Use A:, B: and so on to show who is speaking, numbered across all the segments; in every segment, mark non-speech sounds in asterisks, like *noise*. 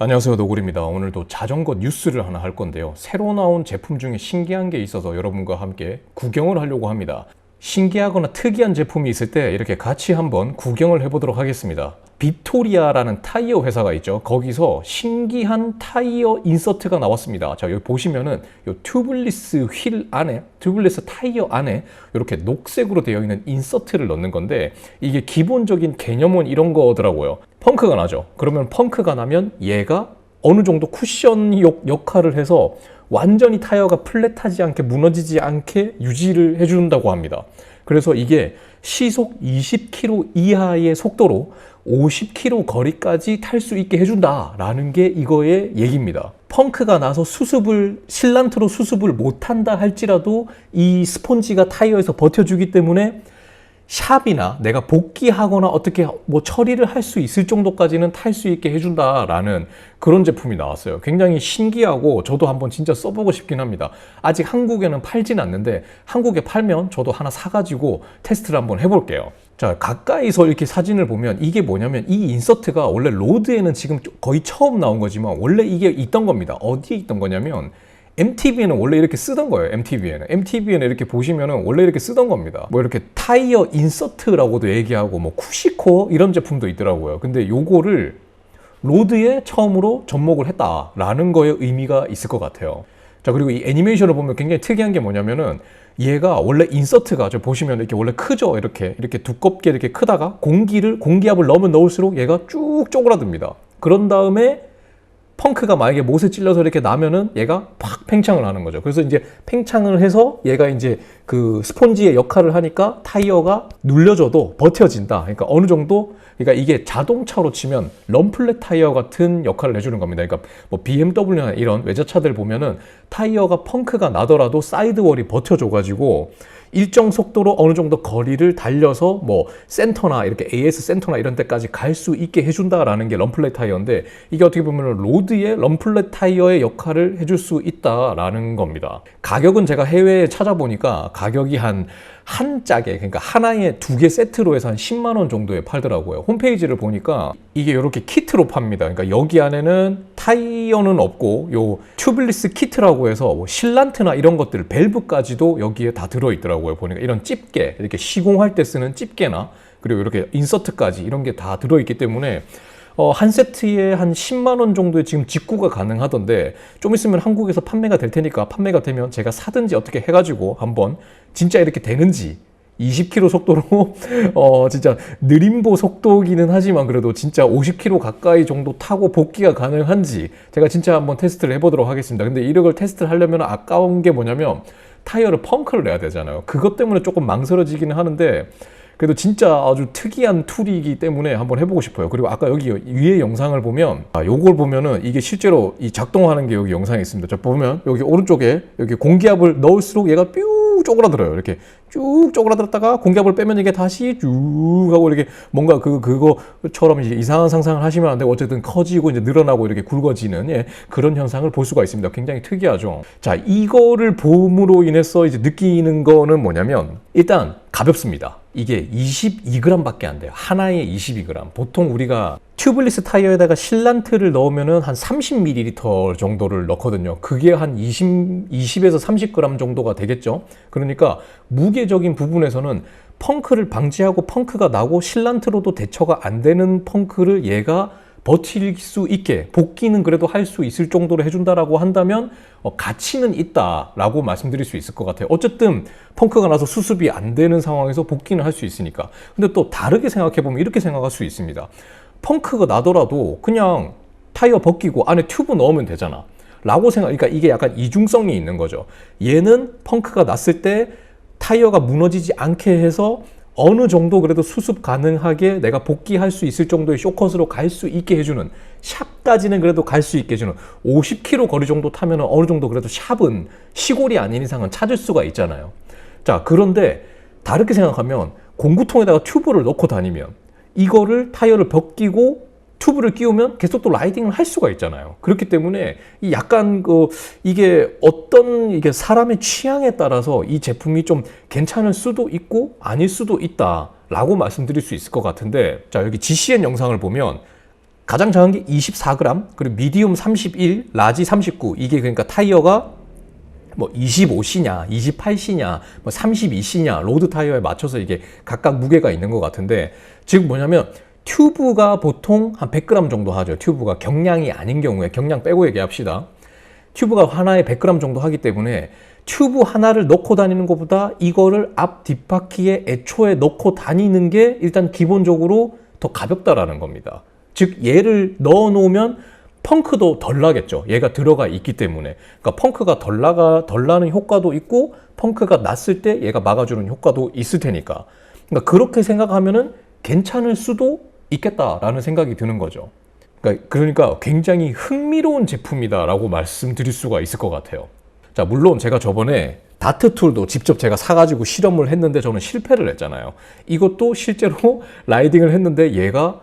A: 안녕하세요 노골입니다. 오늘도 자전거 뉴스를 하나 할 건데요. 새로 나온 제품 중에 신기한 게 있어서 여러분과 함께 구경을 하려고 합니다. 신기하거나 특이한 제품이 있을 때 이렇게 같이 한번 구경을 해보도록 하겠습니다. 빅토리아라는 타이어 회사가 있죠. 거기서 신기한 타이어 인서트가 나왔습니다. 자 여기 보시면은 요 튜블리스 휠 안에 튜블리스 타이어 안에 이렇게 녹색으로 되어 있는 인서트를 넣는 건데 이게 기본적인 개념은 이런 거더라고요 펑크가 나죠. 그러면 펑크가 나면 얘가 어느 정도 쿠션 역, 역할을 해서 완전히 타이어가 플랫하지 않게 무너지지 않게 유지를 해준다고 합니다. 그래서 이게 시속 20km 이하의 속도로 50km 거리까지 탈 수 있게 해준다라는 게 이거의 얘기입니다. 펑크가 나서 수습을 실란트로 수습을 못한다 할지라도 이 스폰지가 타이어에서 버텨주기 때문에 샵이나 내가 복귀하거나 어떻게 뭐 처리를 할 수 있을 정도까지는 탈 수 있게 해준다라는 그런 제품이 나왔어요. 굉장히 신기하고 저도 한번 진짜 써보고 싶긴 합니다. 아직 한국에는 팔진 않는데 한국에 팔면 저도 하나 사가지고 테스트를 한번 해볼게요. 자, 가까이서 이렇게 사진을 보면 이게 뭐냐면 이 인서트가 원래 로드에는 지금 거의 처음 나온 거지만 원래 이게 있던 겁니다. 어디에 있던 거냐면 MTB에는 원래 이렇게 쓰던 거예요. MTB에는. MTB에는 이렇게 보시면은 원래 이렇게 쓰던 겁니다. 뭐 이렇게 타이어 인서트라고도 얘기하고 뭐 쿠시코 이런 제품도 있더라고요. 근데 요거를 로드에 처음으로 접목을 했다라는 거에 의미가 있을 것 같아요. 자, 그리고 이 애니메이션을 보면 굉장히 특이한 게 뭐냐면은 얘가 원래 인서트가 저 보시면 이렇게 원래 크죠. 이렇게 이렇게 두껍게 이렇게 크다가 공기를 공기압을 넣으면 넣을수록 얘가 쭉 쪼그라듭니다. 그런 다음에 펑크가 만약에 못에 찔려서 이렇게 나면은 얘가 팍 팽창을 하는 거죠. 그래서 이제 팽창을 해서 얘가 이제 그 스폰지의 역할을 하니까 타이어가 눌려져도 버텨진다. 그러니까 어느 정도 그러니까 이게 자동차로 치면 럼플렛 타이어 같은 역할을 해주는 겁니다. 그러니까 뭐 BMW나 이런 외제차들 보면은 타이어가 펑크가 나더라도 사이드월이 버텨줘가지고 일정 속도로 어느 정도 거리를 달려서 뭐 센터나 이렇게 AS 센터나 이런 데까지 갈 수 있게 해준다라는 게 럼플렛 타이어인데 이게 어떻게 보면 로드의 럼플렛 타이어의 역할을 해줄 수 있다라는 겁니다. 가격은 제가 해외에 찾아보니까 가격이 한한 짝에 그러니까 하나에 두 개 세트로 해서 한 10만 원 정도에 팔더라고요. 홈페이지를 보니까 이게 이렇게 키트로 팝니다. 그러니까 여기 안에는 타이어는 없고 요 튜블리스 키트라고 해서 뭐 실란트나 이런 것들 벨브까지도 여기에 다 들어 있더라고요. 보니까 이런 집게 이렇게 시공할 때 쓰는 집게나 그리고 이렇게 인서트까지 이런 게 다 들어 있기 때문에 어, 한 세트에 한 10만 원 정도의 지금 직구가 가능하던데 좀 있으면 한국에서 판매가 될 테니까 판매가 되면 제가 사든지 어떻게 해가지고 한번 진짜 이렇게 되는지 20km 속도로 *laughs* 어 진짜 느림보 속도기는 하지만 그래도 진짜 50km 가까이 정도 타고 복귀가 가능한지 제가 진짜 한번 테스트를 해보도록 하겠습니다. 근데 이걸 테스트를 하려면 아까운 게 뭐냐면 타이어를 펑크를 내야 되잖아요. 그것 때문에 조금 망설여지기는 하는데 그래도 진짜 아주 특이한 툴이기 때문에 한번 해보고 싶어요. 그리고 아까 여기 위에 영상을 보면 아, 요걸 보면은 이게 실제로 이 작동하는 게 여기 영상에 있습니다. 저 보면 여기 오른쪽에 여기 공기압을 넣을수록 얘가 뾰 쪼그라들어요. 이렇게 쭉 쪼그라들었다가 공기압을 빼면 이게 다시 쭉 하고 이렇게 뭔가 그 그거처럼 이제 이상한 상상을 하시면 안 되고 어쨌든 커지고 이제 늘어나고 이렇게 굵어지는 예, 그런 현상을 볼 수가 있습니다. 굉장히 특이하죠. 자, 이거를 봄으로 인해서 이제 느끼는 거는 뭐냐면 일단 가볍습니다. 이게 22g밖에 안 돼요. 하나에 22g. 보통 우리가 튜블리스 타이어에다가 실란트를 넣으면은 한 30ml 정도를 넣거든요. 그게 한 20, 20에서 30g 정도가 되겠죠. 그러니까 무게적인 부분에서는 펑크를 방지하고 펑크가 나고 실란트로도 대처가 안 되는 펑크를 얘가 버틸 수 있게 복귀는 그래도 할 수 있을 정도로 해준다라고 한다면 어, 가치는 있다라고 말씀드릴 수 있을 것 같아요. 어쨌든 펑크가 나서 수습이 안 되는 상황에서 복귀는 할 수 있으니까. 근데 또 다르게 생각해 보면 이렇게 생각할 수 있습니다. 펑크가 나더라도 그냥 타이어 벗기고 안에 튜브 넣으면 되잖아. 라고 생각, 그러니까 이게 약간 이중성이 있는 거죠. 얘는 펑크가 났을 때 타이어가 무너지지 않게 해서 어느 정도 그래도 수습 가능하게 내가 복귀할 수 있을 정도의 쇼컷으로 갈 수 있게 해주는 샵까지는 그래도 갈 수 있게 해주는 50km 거리 정도 타면 어느 정도 그래도 샵은 시골이 아닌 이상은 찾을 수가 있잖아요. 자, 그런데 다르게 생각하면 공구통에다가 튜브를 넣고 다니면 이거를 타이어를 벗기고 튜브를 끼우면 계속 또 라이딩을 할 수가 있잖아요. 그렇기 때문에 이 약간 그 이게 어떤 이게 사람의 취향에 따라서 이 제품이 좀 괜찮을 수도 있고 아닐 수도 있다 라고 말씀드릴 수 있을 것 같은데 자 여기 GCN 영상을 보면 가장 작은 게 24g, 그리고 미디움 31, 라지 39. 이게 그러니까 타이어가 뭐 25C냐, 28C냐, 뭐 32C냐, 로드 타이어에 맞춰서 이게 각각 무게가 있는 것 같은데 지금 뭐냐면 튜브가 보통 한 100g 정도 하죠. 튜브가 경량이 아닌 경우에 경량 빼고 얘기합시다. 튜브가 하나에 100g 정도 하기 때문에 튜브 하나를 넣고 다니는 것보다 이거를 앞 뒷바퀴에 애초에 넣고 다니는 게 일단 기본적으로 더 가볍다라는 겁니다. 즉 얘를 넣어 놓으면 펑크도 덜 나겠죠. 얘가 들어가 있기 때문에. 그러니까 펑크가 덜 나가 덜 나는 효과도 있고 펑크가 났을 때 얘가 막아주는 효과도 있을 테니까. 그러니까 그렇게 생각하면은 괜찮을 수도 있겠다라는 생각이 드는 거죠. 그러니까, 그러니까 굉장히 흥미로운 제품이다라고 말씀드릴 수가 있을 것 같아요. 자, 물론 제가 저번에 다트 툴도 직접 제가 사가지고 실험을 했는데 저는 실패를 했잖아요. 이것도 실제로 *laughs* 라이딩을 했는데 얘가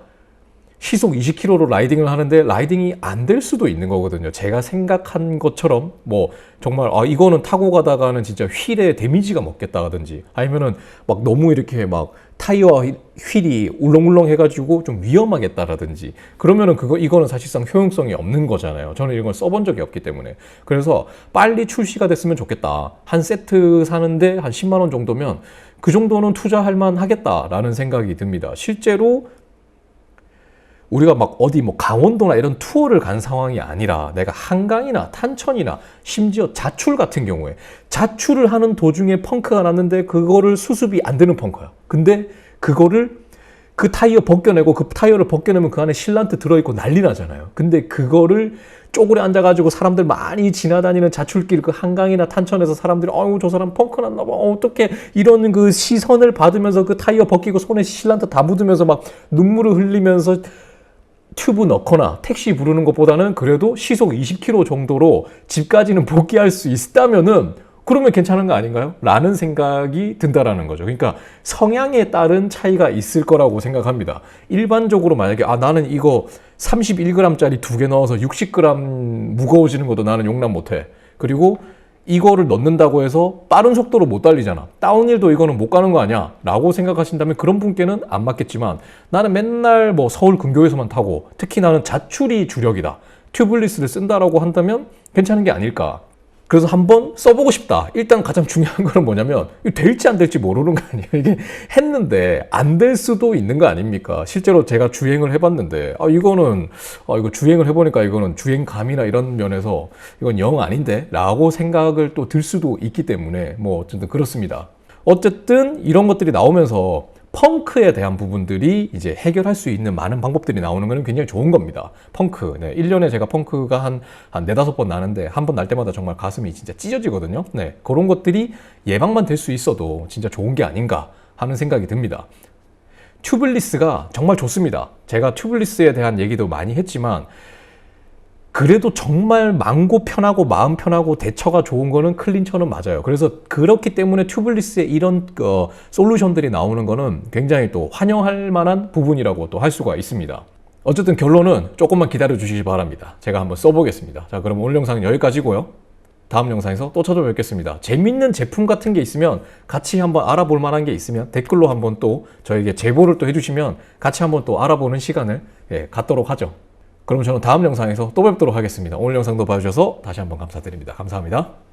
A: 시속 20km로 라이딩을 하는데 라이딩이 안 될 수도 있는 거거든요. 제가 생각한 것처럼 뭐 정말 아 이거는 타고 가다가는 진짜 휠에 데미지가 먹겠다든지 아니면은 막 너무 이렇게 막 타이어와 휠이 울렁울렁 해가지고 좀 위험하겠다라든지 그러면은 그거 이거는 사실상 효용성이 없는 거잖아요. 저는 이런 걸 써본 적이 없기 때문에 그래서 빨리 출시가 됐으면 좋겠다. 한 세트 사는데 한 10만 원 정도면 그 정도는 투자할 만 하겠다라는 생각이 듭니다. 실제로 우리가 막 어디 뭐 강원도나 이런 투어를 간 상황이 아니라 내가 한강이나 탄천이나 심지어 자출 같은 경우에 자출을 하는 도중에 펑크가 났는데 그거를 수습이 안 되는 펑크야. 근데 그거를 그 타이어 벗겨내고 그 타이어를 벗겨내면 그 안에 실란트 들어있고 난리 나잖아요. 근데 그거를 쪼그려 앉아가지고 사람들 많이 지나다니는 자출길 그 한강이나 탄천에서 사람들이 어유 저 사람 펑크 났나 봐 어떻게 이런 그 시선을 받으면서 그 타이어 벗기고 손에 실란트 다 묻으면서 막 눈물을 흘리면서 튜브 넣거나 택시 부르는 것보다는 그래도 시속 20km 정도로 집까지는 *laughs* 복귀할 수 있다면은 그러면 괜찮은 거 아닌가요? 라는 생각이 든다라는 거죠. 그러니까 성향에 따른 차이가 있을 거라고 생각합니다. 일반적으로 만약에 아 나는 이거 31g짜리 두 개 넣어서 60g 무거워지는 것도 나는 용납 못해. 그리고 이거를 넣는다고 해서 빠른 속도로 못 달리잖아. 다운힐도 이거는 못 가는 거 아니야? 라고 생각하신다면 그런 분께는 안 맞겠지만 나는 맨날 뭐 서울 근교에서만 타고 특히 나는 자출이 주력이다. 튜블리스를 쓴다라고 한다면 괜찮은 게 아닐까. 그래서 한번 써보고 싶다. 일단 가장 중요한 거는 뭐냐면 될지 안 될지 모르는 거 아니에요. 이게 했는데 안 될 수도 있는 거 아닙니까? 실제로 제가 주행을 해봤는데 아 이거는 아 이거 주행을 해보니까 이거는 주행감이나 이런 면에서 이건 영 아닌데라고 생각을 또 들 수도 있기 때문에 뭐 어쨌든 그렇습니다. 어쨌든 이런 것들이 나오면서 펑크에 대한 부분들이 이제 해결할 수 있는 많은 방법들이 나오는 거는 굉장히 좋은 겁니다. 펑크. 네. 1년에 제가 펑크가 한, 한 네다섯 번 나는데 한 번 날 때마다 정말 가슴이 진짜 찢어지거든요. 네. 그런 것들이 예방만 될 수 있어도 진짜 좋은 게 아닌가 하는 생각이 듭니다. 튜블리스가 정말 좋습니다. 제가 튜블리스에 대한 얘기도 많이 했지만 그래도 정말 망고 편하고 마음 편하고 대처가 좋은 거는 클린처는 맞아요. 그래서 그렇기 때문에 튜블리스의 이런 어, 솔루션들이 나오는 거는 굉장히 또 환영할 만한 부분이라고 또 할 수가 있습니다. 어쨌든 결론은 조금만 기다려 주시기 바랍니다. 제가 한번 써보겠습니다. 자, 그럼 오늘 영상은 여기까지고요. 다음 영상에서 또 찾아뵙겠습니다. 재밌는 제품 같은 게 있으면 같이 한번 알아볼 만한 게 있으면 댓글로 한번 또 저에게 제보를 또 해주시면 같이 한번 또 알아보는 시간을 예, 갖도록 하죠. 그럼 저는 다음 영상에서 또 뵙도록 하겠습니다. 오늘 영상도 봐주셔서 다시 한번 감사드립니다. 감사합니다.